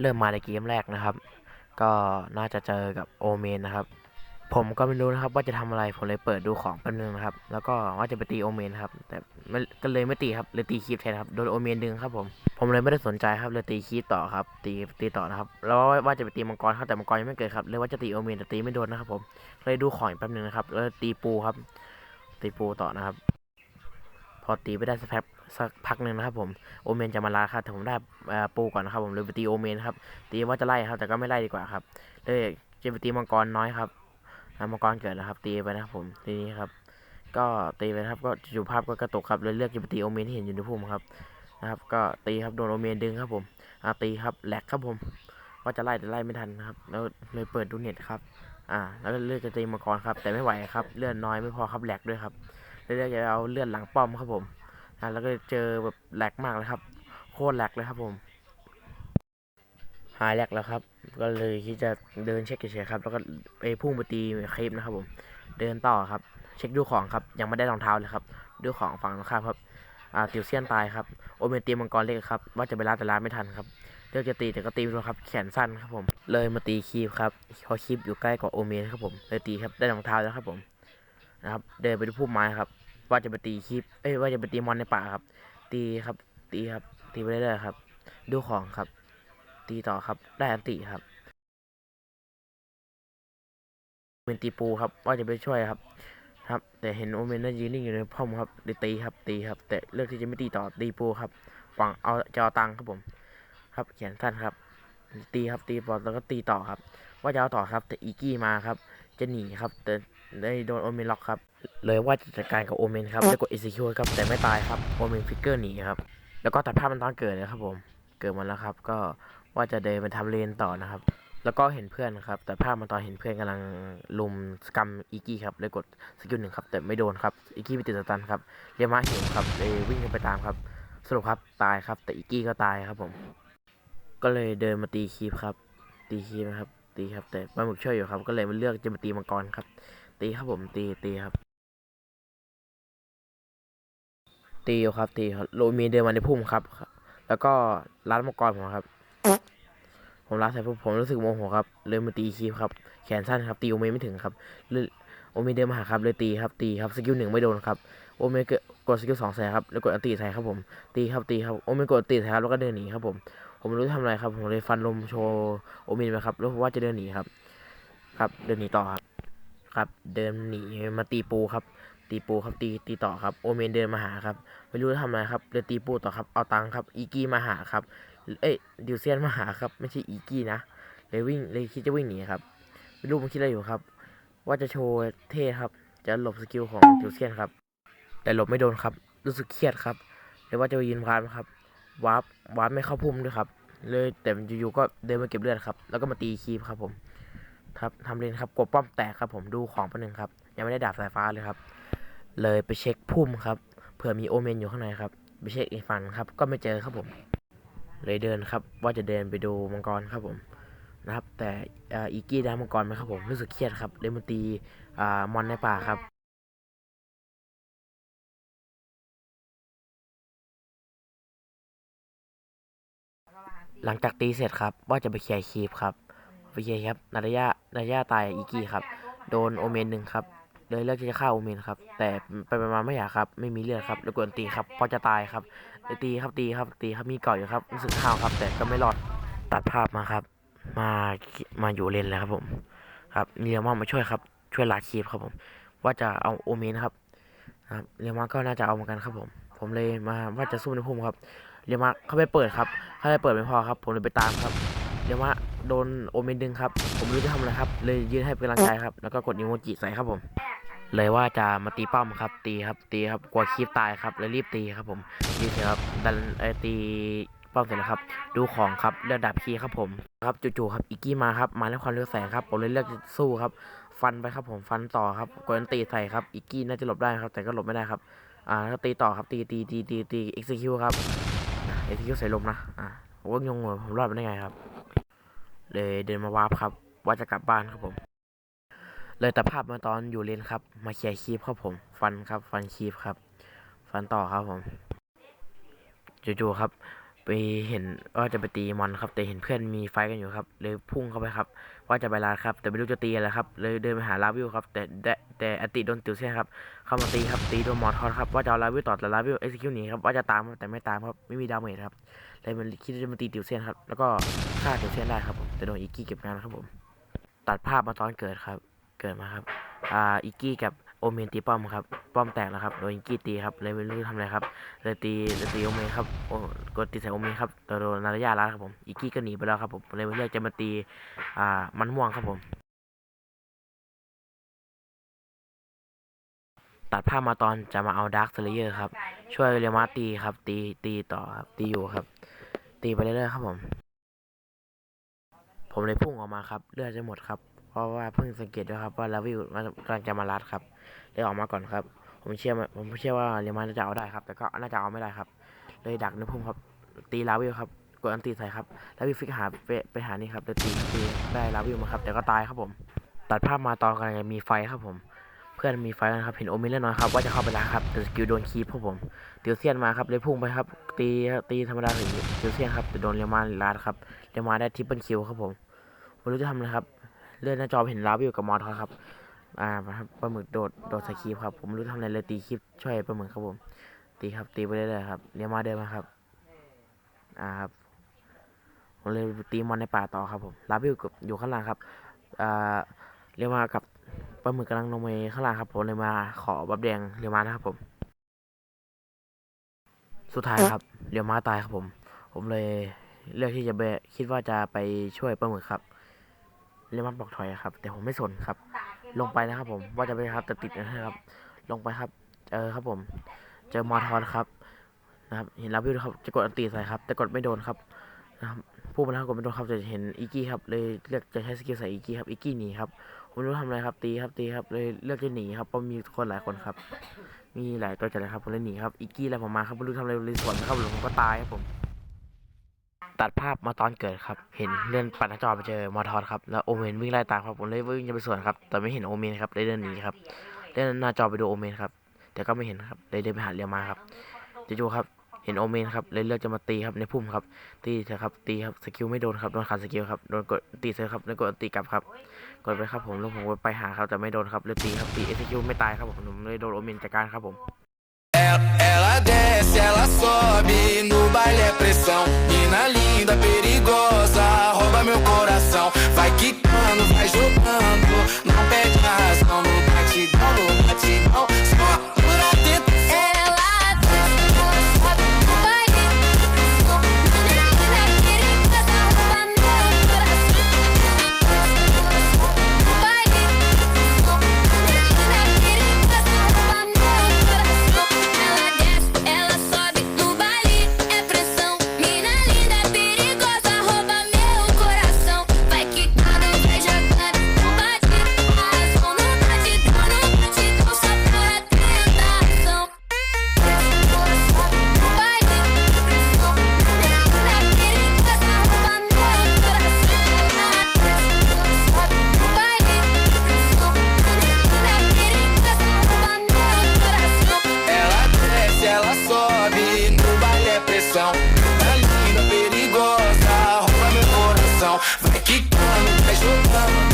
เริ่มมาในเกมแรกนะครับ ก็น่าจะเจอกับโอเมนนะครับ ผมก็ไม่รู้นะครับว่าจะทำอะไรผมเลยเปิดดูของแป๊บนึงนะครับ แล้วก็ว่าจะไปตีโอเมนครับ แต่ก็เลยไม่ตีครับเลยตีคีบแทนครับโดนโอเมนดึงครับผมผมเลยไม่ได้สนใจครับเลยตีคีบต่อครับ ตีตีต่อนะครับแล้วว่าจะไปตีมังกรครับแต่มังกรยังไม่เกิดครับเลยว่าจะตีโอเมนแต่ตีไม่โดนนะครับผมเลยดูของแป๊บนึงนะครับแล้วตีปูครับ ตีปูต่อนะครับ พอตีไปได้สักแป๊บ สักพักหนึ่งนะครับผมโอเมนจะมาลาครับแต่ผมได้ปูก่อนนะครับผมเลยไปตีโอเมนครับตีว่าจะไล่ครับแต่ก็ไม่ไล่ดีกว่าครับเลยจะไปตีมังกรน้อยครับมังกรเกิดแล้วครับ ตีไปนะครับผมทีนี้ครับ ก็ตีไปครับก็จู่ภาพก็กระตุกครับเลยเลือกจะไปตีโอเมนที่เห็นอยู่ในพุ่มครับนะครับ ก็ตีครับโดนโอเมนดึงครับผมอ่าตีครับแหลกครับผมว่าจะไล่แต่ไล่ไม่ทันครับ แล้วเลยเปิดดูเน็ตครับอ่า แล้วเลือกจะตีมังกรครับ แต่ไม่ไหวครับเลือดน้อยไม่พอครับแหลกด้วยครับเลือกจะเอาเลือดหลังป้อมครับผม อ่าแล้วก็เจอแบบแหลกมากเลยครับ โคตรแหลกเลยครับผม หายแหลกแล้วครับ ก็เลยคิดจะเดินเช็คเฉยๆครับ แล้วก็ไปพุ่งไปตีคลิปนะครับผม เดินต่อครับ เช็คดูของครับ ยังไม่ได้รองเท้าเลยครับ ดูของฝั่งตรงข้ามครับ อ่าติวเซียนตายครับ โอเมนตีมังกรเล็กครับ ว่าจะไปล่าแต่ล่าไม่ทันครับเลือกจะตีแต่ก็ตีไม่โดนครับ แขนสั้นครับผม เลยมาตีคีบครับเพอคีบอยู่ใกล้กับโอเมนครับผม เลยตีครับ ได้รองเท้าแล้วครับผม นะครับ เดินไปที่พุ่มไม้ครับ ว่าจะไปตีคีบเอ้ยว่าจะไปตีมอนในป่าครับ ตีครับ ตีครับ ตีไปเรื่อยๆครับ ดูของครับ ตีต่อครับ ได้อันติครับ เป็นตีปูครับ ว่าจะไปช่วยครับ ครับ แต่เห็นโอเมนน่ายืนนิ่งอยู่ในป้อมครับเลยตีครับ ตีครับ แต่เลือกที่จะไม่ตีต่อตีปูครับหวังเอาจะเอาตังค์ครับผม ครับเขียนสั้นครับตีครับตีบอลแล้วก็ตีต่อครับ ว่าจะเอาต่อครับ แต่อีกี้มาครับจะหนีครับ แต่ได้โดนโอเมนล็อกครับ เลยว่าจะจัดการกับโอเมนครับได้กด execute ครับแต่ไม่ตายครับโอเมนฟิกเกอร์หนีครับ แล้วก็ตัดภาพมันตอนเกิดเลยครับผมเกิดมาแล้วครับ ก็ว่าจะเดินไปทำเลนต่อนะครับ แล้วก็เห็นเพื่อนครับ แต่ภาพมันตอนเห็นเพื่อนกำลังลุมสกรรมอีกี้ครับเลยกดสกิลหนึ่งครับแต่ไม่โดนครับอีกี้ไปติดสตันครับเรียมาเห็นครับเลยวิ่งขึ้นไปตามครับ สรุปครับตายครับ แต่อีกี้ก็ตายครับผม ก็เลยเดินมาตีคีบครับ ตีคีบนะครับ ตีครับ แต่ปลาหมึกช่วยอยู่ครับ ก็เลยมาเลือกจะมาตีมังกรครับ ตีครับผมตีตีครับ ตีอยู่ครับ ตีครับโลมีเดินมาในพุ่มครับ แล้วก็ร้านมังกรผมครับ ผมรัดใส่ปุ๊บผมรู้สึกโมโหครับ เลยมาตีคีบครับ แขนสั้นครับ ตีโอเมไม่ถึงครับโอเมเดินมาหาครับเลยตีครับตีครับสกิลหนึ่งไม่โดนครับโอเมกดสกิลสองใส่ครับแล้วกดอันตีใส่ครับผมตีครับตีครับโอเมกดอันตีใส่ครับแล้วก็เดินหนีครับผม ผมไม่รู้จะทำอะไรครับ ผมเลยฟันลมโชว์โอเมนไปครับ แล้วว่าจะเดินหนีครับ ครับ เดินหนีต่อครับ ครับ เดินหนีมาตีปูครับ ตีปูครับ ตี ตีต่อครับ โอเมนเดินมาหาครับ ไม่รู้จะทำอะไรครับ เดินตีปูต่อครับ เอาตังค์ครับ อีกี้มาหาครับ เอ้ย ดิวเซียนมาหาครับ ไม่ใช่อีกี้นะ เลยวิ่ง เลยคิดจะวิ่งหนีครับ ไม่รู้มันคิดอะไรอยู่ครับ ว่าจะโชว์เท่ครับ จะหลบสกิลของดิวเซียนครับ แต่หลบไม่โดนครับ รู้สึกเครียดครับเลยว่าจะไปยืนพานครับ วาร์ปวาร์ปไม่เข้าพุ่มด้วยครับ เลยแต่อยู่ๆก็เดินมาเก็บเลือดครับ แล้วก็มาตีคีบครับผมครับทำเลนครับกดป้อมแตกครับผมดูของประหนึ่งครับ ยังไม่ได้ดาบสายฟ้าเลยครับ เลยไปเช็คพุ่มครับเผื่อมีโอเมนอยู่ข้างในครับไปเช็คอีกฝั่งครับ ก็ไม่เจอครับผม เลยเดินครับ ว่าจะเดินไปดูมังกรครับผมนะครับ แต่อีกี้ได้มังกรไหมครับผมรู้สึกเครียดครับเลยมาตีอ่ามอนในป่าครับ หลังจากตีเสร็จครับว่าจะไปเคลียร์คีปครับไปเคลียร์ครับนาตาย่านาตาย่าตายอีกี้ครับ โดนโอเมนหนึ่งครับเลยเลือกที่จะฆ่าโอเมนครับ แต่ไปไปมาไม่อยากครับ ไม่มีเลือดครับแล้วกวนตีครับพอจะตายครับเลยตีครับตีครับตีครับมีเกาะอยู่ครับรู้สึกข้าวครับ แต่ก็ไม่รอดตัดภาพมาครับ มามาอยู่เลนแล้วครับผม ครับเรียมามาช่วยครับ ช่วยลาคีปครับผม ว่าจะเอาโอเมนครับครับเรียมาก็น่าจะเอาเหมือนกันครับผม ผมเลยมาว่าจะสู้ในพุ่มครับ เรียมาเขาไปเปิดครับ เขาไปเปิดไม่พอครับ ผมเลยไปตามครับเรียมาโดนโอเมนดึงครับ ผมไม่รู้จะทำอะไรครับ เลยยืนให้เป็นกำลังใจครับ แล้วก็กดอีโมจิใส่ครับผม เลยว่าจะมาตีป้อมครับ ตีครับ ตีครับ กลัวคลิปตายครับเลยรีบตีครับผมรีบเถอะครับ ดันไอตีป้อมเสร็จแล้วครับ ดูของครับเลือดดาบคีครับผม ครับจู่ๆครับ อีกกี้มาครับ มาแล้วความเร็วแสงครับ ผมเลยเลือกสู้ครับ ฟันไปครับผม ฟันต่อครับกดตีใส่ครับ อีกกี้น่าจะหลบได้ครับ แต่ก็หลบไม่ได้ครับ อ่าแล้วก็ตีต่อครับ ตีตีตีตีตี execute ครับ ที่เขาใส่ลมนะ อะผมก็งงเลยผมรอดมาได้ไงครับ เลยเดินมาวาร์ปครับ ว่าจะกลับบ้านครับผม เลยแต่ภาพมาตอนอยู่เลนครับ มาเคลียร์คีฟครับผม ฟันครับ ฟันคีฟครับ ฟันต่อครับผม จู่ๆครับ ไปเห็นว่าจะไปตีมอนครับ แต่เห็นเพื่อนมีไฟกันอยู่ครับ เลยพุ่งเข้าไปครับ ว่าจะไปลาครับ แต่ไม่รู้จะตีอะไรครับ เลยเดินไปหาลาวิวครับ แต่แต่แต่อติโดนติวเซียนครับ เข้ามาตีครับ ตีโดนมอทอสครับ ว่าจะเอาลาวิวต่อแต่ลาวิวเอ็กซิคิวหนีครับ ว่าจะตามแต่ไม่ตามครับ ไม่มีดาเมจครับ เลยมันคิดจะมาตีติวเซียนครับ แล้วก็ฆ่าติวเซียนได้ครับผม แต่โดนอีกกี้เก็บงานครับผม ตัดภาพมาตอนเกิดครับ เกิดมาครับ อ่า อีกกี้กับ โอเมนตีป้อมครับ ป้อมแตกแล้วครับ โดนกี้ตีครับ เลยไม่รู้ทำอะไรครับเลยตีเลยตีโอเมนครับ โอ้กดตีใส่โอเมนครับแต่โดนนารยาล้าครับผม อีกกี้ก็หนีไปแล้วครับผม เลยเลือกจะมาตี อ่า มันม่วงครับผม ตัดภาพมาตอนจะมาเอาดาร์คเซเลเยอร์ครับ ช่วยเรียมาตีครับ ตี ตีต่อครับ ตีอยู่ครับ ตีไปเรื่อยๆครับผม ผมเลยพุ่งออกมาครับ เลือดจะหมดครับ เพราะว่าเพิ่งสังเกตด้วยครับว่าลาวิวกำลังจะมาลัดครับ เลยออกมาก่อนครับ ผมเชื่อว่าผมเชื่อว่าเรียมาจะเอาได้ครับ แต่ก็น่าจะเอาไม่ได้ครับ เลยดักในพุ่มครับ ตีลาวิวครับ กดอันตีใส่ครับลาวิวฟิกหาไปไปหานี่ครับแต่ตีตีได้ลาวิวมาครับ แต่ก็ตายครับผม ตัดภาพมาตอนกำลังมีไฟครับผม เพื่อนมีไฟนะครับ เห็นโอมิเล่นน้อยครับว่าจะเข้าไปแล้วครับ แต่สกิลโดนคีบครับผมเตียวเซียนมาครับเลยพุ่งไปครับ ตีตีธรรมดาถึงเตียวเซียนครับแต่โดนเรียมาลาดครับ เรียมาได้ทิปเปิลคิวครับผมไม่รู้จะทำอะไรครับ เลื่อนหน้าจอเห็นลาวิวกับมอทอสครับ อ่าครับปลาหมึกโดดโดดสกีครับ ผมรู้ทำอะไรเลยตีคลิปช่วยปลาหมึกครับผม ตีครับตีไปเรื่อยๆครับเรียวมาเดินมาครับ อ่าครับผมเลยตีมอนในป่าต่อครับผมลาวิวกับอยู่ข้างล่างครับอ่าเรียมากับปลาหมึกกำลังลงไปข้างล่างครับผมเลยมาขอบับแดงเรียมานะครับผม สุดท้ายครับเรียมาตายครับผม ผมเลยเลือกที่จะไปคิดว่าจะไปช่วยปลาหมึกครับเรียมาบอกถอยครับ แต่ผมไม่สนครับ ลงไปนะครับ ผมว่าจะไปครับแต่ติดนะครับ ลงไปครับเจอครับผม เจอมอทอนครับนะครับ เห็นลาวิวครับจะกดอันตีใส่ครับ แต่กดไม่โดนครับนะครับพูดมาแล้วกดไม่โดนครับจะเห็นอีกี้ครับเลยเลือกจะใช้สกิลใส่อีกี้ครับอีกี้หนีครับผมไม่รู้ทำอะไรครับตีครับตีครับเลยเลือกจะหนีครับเพราะมีคนหลายคนครับ มีหลายตัวจัดเลยครับผมเลยหนีครับอีกี้อะไรผมมาครับไม่รู้ทำอะไรเลยสวนนะครับผมก็ตายครับผม ตัดภาพมาตอนเกิดครับ เห็นเลื่อนปัดหน้าจอไปเจอมอทอสครับ แล้วโอเมนวิ่งไล่ตามครับผมเลยวิ่งจะไปสวนครับ แต่ไม่เห็นโอเมนครับเลยเดินหนีครับเลื่อนหน้าจอไปดูโอเมนครับ แต่ก็ไม่เห็นครับเลยเดินไปหาเรียมาครับจู่ๆครับ เห็นโอเมนครับ เลยเลือกจะมาตีครับในพุ่มครับ ตีเถอะครับ ตีครับ สกิลไม่โดนครับ โดนขาดสกิลครับ โดนกดตีเซอร์ครับแล้วกดตีกลับครับ กดไปครับผมแล้วผมไปหาครับแต่ไม่โดนครับ เลยตีครับ ตีเอสกิลไม่ตายครับผมเลยโดนโอเมนจัดการครับผม desce, ela sobe, no baile é pressão. Mina linda, perigosa, rouba Tchau.